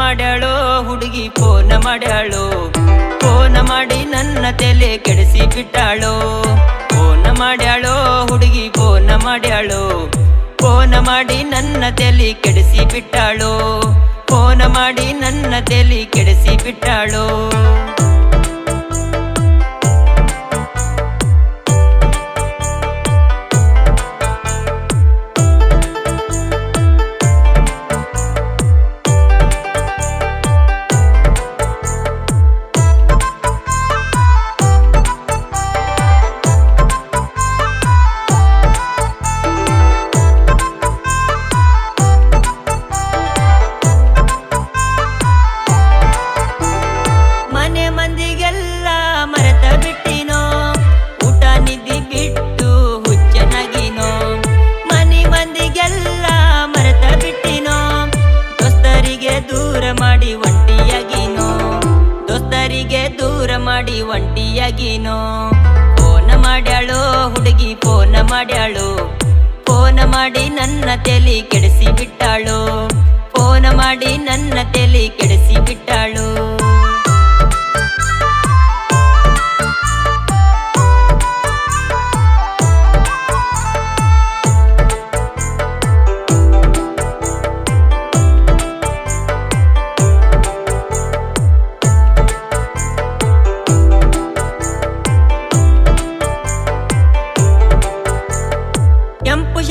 ಮಾಡ್ಯಾಳೋ, ಹುಡುಗಿ ಫೋನ ಮಾಡ್ಯಾಳೋ, ಫೋನ ಮಾಡಿ ನನ್ನ ತಲೆ ಕೆಡಿಸಿ ಬಿಟ್ಟಾಳೋ. ಫೋನ ಮಾಡ್ಯಾಳೋ, ಹುಡುಗಿ ಫೋನ ಮಾಡ್ಯಾಳೋ, ಫೋನ ಮಾಡಿ ನನ್ನ ತಲೆ ಕೆಡಿಸಿ ಬಿಟ್ಟಾಳೋ. ಫೋನ ಮಾಡಿ ನನ್ನ ತಲೆ ಕೆಡಿಸಿ ಬಿಟ್ಟಾಳೋ. ಮಾಡಿ ಒಂಟಿಯಾಗಿನೋ, ದೋಸ್ತರಿಗೆ ದೂರ ಮಾಡಿ ಒಂಟಿಯಾಗಿನೋ. ಫೋನ ಮಾಡ್ಯಾಳೋ, ಹುಡುಗಿ ಫೋನ ಮಾಡ್ಯಾಳು. ಫೋನ ಮಾಡಿ ನನ್ನ ತಲೆ ಕೆಡಿಸಿ ಬಿಟ್ಟಾಳು. ಫೋನ ಮಾಡಿ ನನ್ನ ತಲೆ ಕೆಡಿಸಿ ಬಿಟ್ಟಾಳು.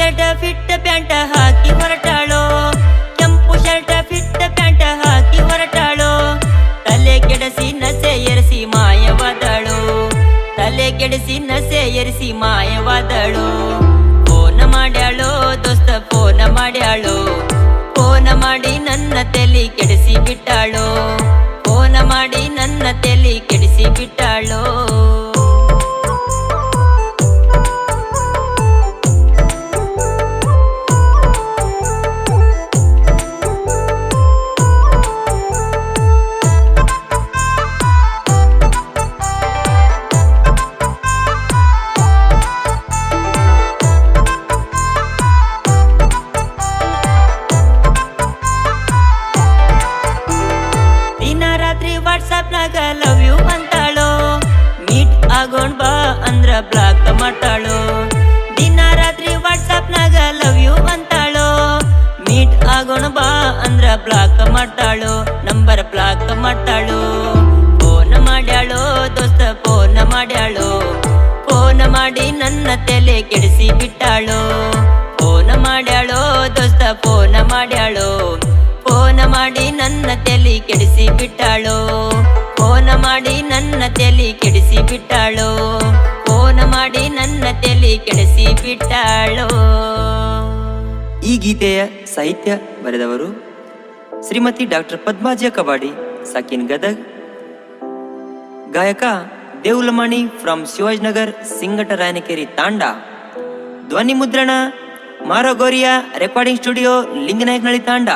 ಶರ್ಟ್ ಫಿಟ್ ಪ್ಯಾಂಟ ಹಾಕಿ ಹೊರಟಾಳೋ. ಕೆಂಪು ಶರ್ಟ ಫಿಟ್ ಪ್ಯಾಂಟ ಹಾಕಿ ಹೊರಟಾಳೋ. ತಲೆ ಕೆಡಸಿ ನಸೆ ಎರಿಸಿ ಮಾಯವಾದಳು. ತಲೆ ಕೆಡಿಸಿ ನಸೆ ಎರಿಸಿ ಮಾಯವಾದಳು. ಫೋನ ಮಾಡ್ಯಾಳೋ, ದೋಸ್ತ ಫೋನ ಮಾಡ್ಯಾಳೋ. ಫೋನ ಮಾಡಿ ನನ್ನ ತಲೆ ಕೆಡಿಸಿ ಬಿಟ್ಟಾಳೋ. ಫೋನ ಮಾಡಿ ನನ್ನ ತಲೆ ಕೆಡಿಸಿ ಬಿಟ್ಟಾಳೋ. ಬ್ಲಾಕ್ ಮಾಡ್ತಾಳು, ನಂಬರ್ ಬ್ಲಾಕ್ ಮಾಡ್ತಾಳು. ಫೋನ್ ಮಾಡ್ಯಾಳು, ದೋಸ್ತ ಫೋನ್ ಮಾಡ್ಯಾಳು. ಫೋನ್ ಮಾಡಿ ನನ್ನ ತಲೆ ಕೆಡಿಸಿ ಬಿಟ್ಟಾಳೋ. ಫೋನ್ ಮಾಡ್ಯಾಳು, ದೋಸ್ತ ಫೋನ್ ಮಾಡ್ಯಾಳು. ಫೋನ್ ಮಾಡಿ ನನ್ನ ತಲೆ ಕೆಡಿಸಿ ಬಿಟ್ಟಾಳೋ. ಫೋನ್ ಮಾಡಿ ನನ್ನ ತಲೆ ಕೆಡಿಸಿ ಬಿಟ್ಟಾಳೋ. ಫೋನ್ ಮಾಡಿ ನನ್ನ ತಲೆ ಕೆಡಿಸಿ ಬಿಟ್ಟಾಳೋ. ಈ ಗೀತೆಯ ಸಾಹಿತ್ಯ ಬರೆದವರು ಶ್ರೀಮತಿ ಡಾಕ್ಟರ್ ಪದ್ಮಾಜಿಯ ಕಬಾಡಿ, ಸಾಕಿನ್ ಗದಗ್. ಗಾಯಕ ದೇವುಲಮಣಿ ಫ್ರಮ್ ಶಿವಾಜಿನಗರ್, ಸಿಂಗಟ ರಾಯನಕೇರಿ ತಾಂಡ. ಧ್ವನಿ ಮುದ್ರಣ ಮಾರೋಗೋರಿಯಾ ರೆಕಾರ್ಡಿಂಗ್ ಸ್ಟುಡಿಯೋ, ಲಿಂಗನಾಯಕನಹಳ್ಳಿ ತಾಂಡ.